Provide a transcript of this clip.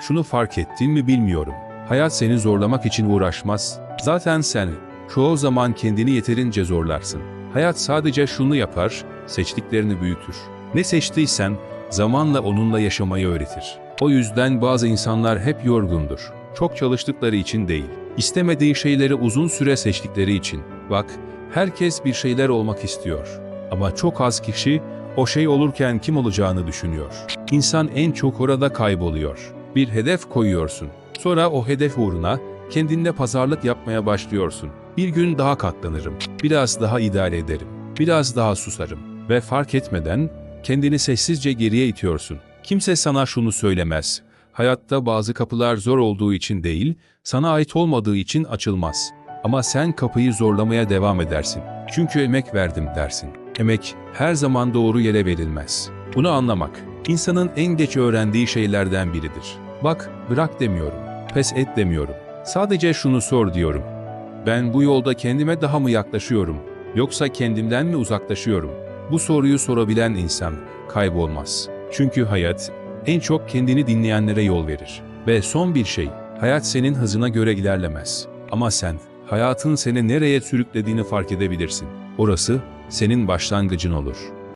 Şunu fark ettin mi bilmiyorum. Hayat seni zorlamak için uğraşmaz. Zaten sen çoğu zaman kendini yeterince zorlarsın. Hayat sadece şunu yapar, seçtiklerini büyütür. Ne seçtiysen zamanla onunla yaşamayı öğretir. O yüzden bazı insanlar hep yorgundur. Çok çalıştıkları için değil. İstemediği şeyleri uzun süre seçtikleri için. Bak, herkes bir şeyler olmak istiyor. Ama çok az kişi o şey olurken kim olacağını düşünüyor. İnsan en çok orada kayboluyor. Bir hedef koyuyorsun. Sonra o hedef uğruna kendinle pazarlık yapmaya başlıyorsun. Bir gün daha katlanırım. Biraz daha idare ederim. Biraz daha susarım. Ve fark etmeden kendini sessizce geriye itiyorsun. Kimse sana şunu söylemez. Hayatta bazı kapılar zor olduğu için değil, sana ait olmadığı için açılmaz. Ama sen kapıyı zorlamaya devam edersin. Çünkü emek verdim dersin. Emek her zaman doğru yere verilmez. Bunu anlamak, insanın en geç öğrendiği şeylerden biridir. Bak, bırak demiyorum, pes et demiyorum. Sadece şunu sor diyorum. Ben bu yolda kendime daha mı yaklaşıyorum, yoksa kendimden mi uzaklaşıyorum? Bu soruyu sorabilen insan kaybolmaz. Çünkü hayat en çok kendini dinleyenlere yol verir. Ve son bir şey, hayat senin hızına göre ilerlemez. Ama sen, hayatın seni nereye sürüklediğini fark edebilirsin. Orası senin başlangıcın olur.